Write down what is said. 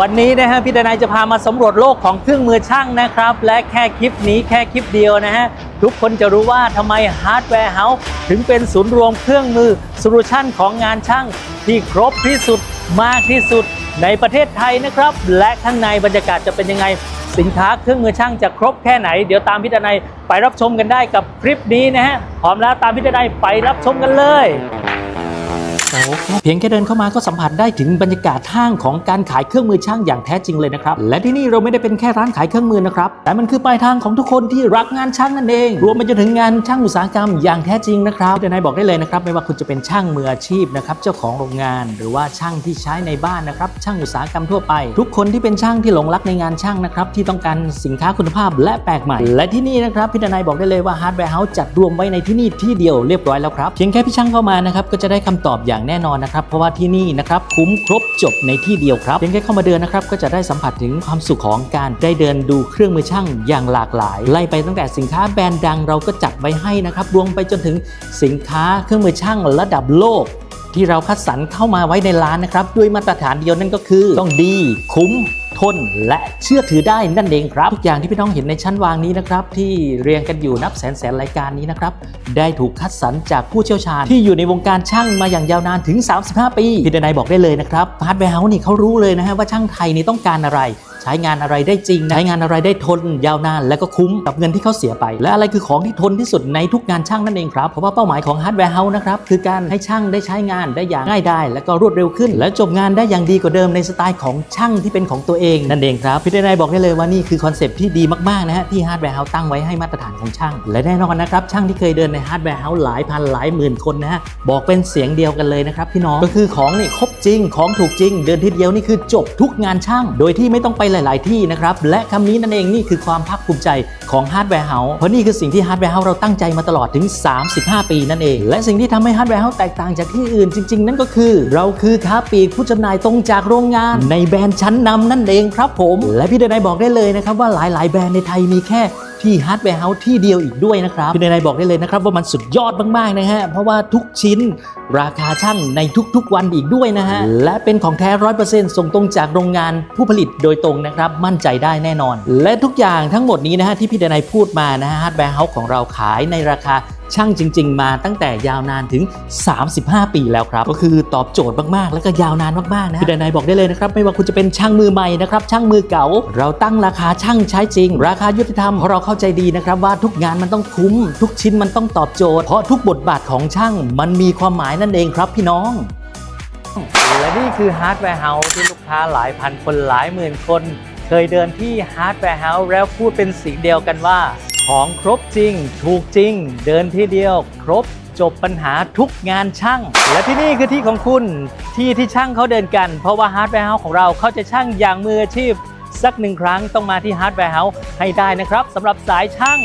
วันนี้นะฮะพี่ดนายจะพามาสำรวจโลกของเครื่องมือช่างนะครับ และแค่คลิปนี้แค่คลิปเดียวนะฮะ ทุกคนจะรู้ว่าทำไมฮาร์ดแวร์เฮาส์ถึงเป็นศูนย์รวมเครื่องมือโซลูชันของงานช่างที่ครบที่สุดมากที่สุดในประเทศไทยนะครับ และข้างในบรรยากาศจะเป็นยังไง สินค้าเครื่องมือช่างจะครบแค่ไหน เดี๋ยวตามพี่ดนายไปรับชมกันได้กับคลิปนี้นะฮะพร้อมแล้วตามพี่ดนายไปรับชมกันเลย โอ้เพียงแค่เดินเข้ามาก็สัมผัสได้ถึงบรรยากาศห้างของการขายเครื่องมือช่างอย่างแท้จริงเลยนะครับ และที่นี่เราไม่ได้เป็นแค่ร้านขายเครื่องมือนะครับ แต่มันคือปลายทางของทุกคนที่รักงานช่างนั่นเอง รวมไปจนถึงงานช่างอุตสาหกรรมอย่างแท้จริงนะครับที่นายบอกได้เลยนะครับ ไม่ว่าคุณจะเป็นช่างมืออาชีพนะครับ เจ้าของโรงงาน หรือว่าช่างที่ใช้ในบ้านนะครับ ช่างอุตสาหกรรมทั่วไป ทุกคนที่เป็นช่างที่หลงรักในงานช่างนะครับ ที่ต้องการสินค้าคุณภาพและแปลกใหม่ และที่นี่นะครับพี่ดนายบอกได้เลยว่าฮาร์ดแวร์เฮาส์จัดรวมไว้ในที่นี่ที่เดียวเรียบร้อยแล้วครับเพียงแค่พี่ช่างเข้ามานะครับก็จะได้คำตอบอย่างแน่นอนนะครับ เพราะว่าที่นี่นะครับคุ้มครบจบในที่เดียวครับเพียงแค่เข้ามาเดินนะครับก็จะได้สัมผัสถึงความสุขของการได้เดินดูเครื่องมือช่างอย่างหลากหลาย ไล่ไปตั้งแต่สินค้าแบรนด์ดังเราก็จัดไว้ให้นะครับรวมไปจนถึงสินค้าเครื่องมือช่างระดับโลกที่เราคัดสรรเข้ามาไว้ในร้านนะครับ ด้วยมาตรฐานเดียวนั่นก็คือต้องดี คุ้ม ทนและเชื่อถือได้นั่นเองครับ ทุกอย่างที่พี่น้องเห็นในชั้นวางนี้นะครับที่เรียงกันอยู่นับแสนแสนรายการนี้นะครับได้ถูกคัดสรรจากผู้เชี่ยวชาญ ที่อยู่ในวงการช่างมาอย่างยาวนานถึง 35 ปีพี่ดนายบอกได้เลยนะครับฮาร์ดแวร์เฮาส์นี่เขารู้เลยนะฮะว่าช่างไทยนี่ต้องการอะไร ใช้งานอะไรได้จริง ใช้งานอะไรได้ทนยาวนาน และก็คุ้มกับเงินที่เขาเสียไป และอะไรคือของที่ทนที่สุดในทุกงานช่างนั่นเองครับ เพราะว่าเป้าหมายของฮาร์ดแวร์เฮาส์นะครับคือการให้ช่างได้ใช้งานได้อย่างง่ายได้และก็รวดเร็วขึ้น และจบงานได้อย่างดีกว่าเดิมในสไตล์ของช่างที่เป็นของตัวเองนั่นเองครับพี่เดนายบอกได้เลยว่านี่คือคอนเซปที่ดีมากๆนะฮะที่ฮาร์ดแวร์เฮาส์ตั้งไว้ให้มาตรฐานของช่าง และแน่นอนนะครับช่างที่เคยเดินในฮาร์ดแวร์เฮาส์หลายพันหลายหมื่นคนนะฮะบอกเป็นเสียงเดียวกันเลยนะครับพี่น้องก็คือของนี่ครบจริงของถูกจริง เดินทีเดียวนี่คือจบทุกงานช่าง โดยที่ไม่ต้องไปหลาย ๆ ที่นะครับ และคำนี้นั่นเองนี่คือความภาคภูมิใจของฮาร์ดแวร์เฮาส์เพราะนี่คือสิ่งที่ฮาร์ดแวร์เฮาส์เราตั้งใจมาตลอดถึง 35 ปีนั่นเอง และสิ่งที่ทำให้ฮาร์ดแวร์เฮาส์แตกต่างจากที่อื่นจริง ๆ นั่นก็คือ เราคือค้าปลีกผู้จำหน่ายตรงจากโรงงาน ในแบรนด์ชั้นนำนั่นเองครับผม และพี่เดนายบอกได้เลยนะครับว่าหลาย ๆ แบรนด์ในไทยมีแค่ ที่ฮาร์ดแวร์เฮาส์ที่เดียวอีกด้วยนะครับพี่นายบอกได้เลยนะครับว่ามันสุดยอดมากๆนะฮะเพราะว่าทุกชิ้นราคาช่างในทุกๆวันอีกด้วยนะฮะและเป็นของแท้ร้อยเปอร์เซ็นต์ส่งตรงจากโรงงานผู้ผลิตโดยตรงนะครับมั่นใจได้แน่นอน และทุกอย่างทั้งหมดนี้นะฮะที่พี่นายพูดมานะฮะฮาร์ดแวร์เฮาส์ของเราขายในราคา ช่างจริง ๆ มาตั้งแต่ยาวนานถึง 35 ปีแล้วครับ ก็คือตอบโจทย์มาก ๆ แล้วก็ยาวนานมาก ๆ นะพี่ดนายบอกได้เลยนะครับ ไม่ว่าคุณจะเป็นช่างมือใหม่นะครับ ช่างมือเก่า เราตั้งราคาช่างใช้จริง ราคายุติธรรมเพราะเราเข้าใจดีนะครับ ว่าทุกงานมันต้องคุ้ม ทุกชิ้นมันต้องตอบโจทย์เพราะทุกบทบาทของช่างมันมีความหมายนั่นเองครับ พี่น้องและนี่คือฮาร์ดแวร์เฮาส์ที่ลูกค้าหลายพันคนหลายหมื่นคน เคยเดินที่ฮาร์ดแวร์เฮาส์แล้วพูดเป็นเสียงเดียวกันว่า ของครบจริง ถูกจริง เดินที่เดียวครบจบปัญหาทุกงานช่าง และที่นี่คือที่ของคุณที่ที่ช่างเขาเดินกัน เพราะว่าฮาร์ดแวร์เฮาส์ของเราเขาจะช่างอย่างมืออาชีพ สักหนึ่งครั้งต้องมาที่ฮาร์ดแวร์เฮาส์ให้ได้นะครับสำหรับสายช่าง